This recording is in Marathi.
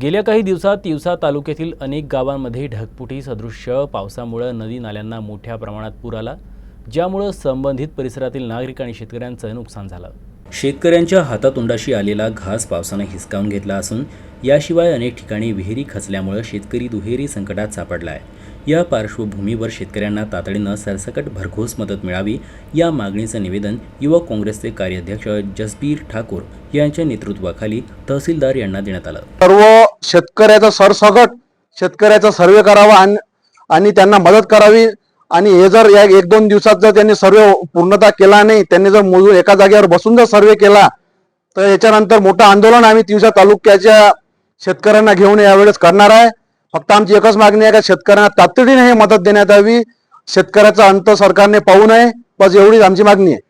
गेल्या काही दिवसात तिवसा तालुक्यातील अनेक गावांमध्ये ढगपुटी सदृश्य पावसामुळं नदी नाल्यांना मोठ्या प्रमाणात पूर आला ज्यामुळं संबंधित परिसरातील नागरिक आणि शेतकऱ्यांचं नुकसान झालं. शेतकऱ्यांच्या हातातोंडाशी आलेला घास पावसानं हिसकावून घेतला असून याशिवाय अनेक ठिकाणी विहिरी खचल्यामुळं शेतकरी दुहेरी संकटात सापडला आहे या पार्श्वभूमीवर शेतकऱ्यांना तातडीनं सरसकट भरघोस मदत मिळावी या मागणीचं निवेदन युवक काँग्रेसचे कार्याध्यक्ष जसबीर ठाकूर यांच्या नेतृत्वाखाली तहसीलदार यांना देण्यात आलं. सर्व शेतकऱ्याचा सरसगट शेतकऱ्याचा सर्वे करावा आणि- आणि त्यांना मदत करावी. आणि हे जर या एक दोन दिवसात जर त्यांनी सर्वे पूर्णता केला नाही त्यांनी जर मजूर एका जागेवर बसून जर सर्वे केला तर याच्यानंतर मोठं आंदोलन आम्ही तिवसा तालुक्याच्या शेतकऱ्यांना घेऊन यावेळेस करणार आहे. फक्त आमची एकच मागणी आहे का शेतकऱ्यांना तातडीने हे मदत देण्यात यावी? शेतकऱ्याचा अंत सरकारने पाहू नये. बस एवढीच आमची मागणी आहे.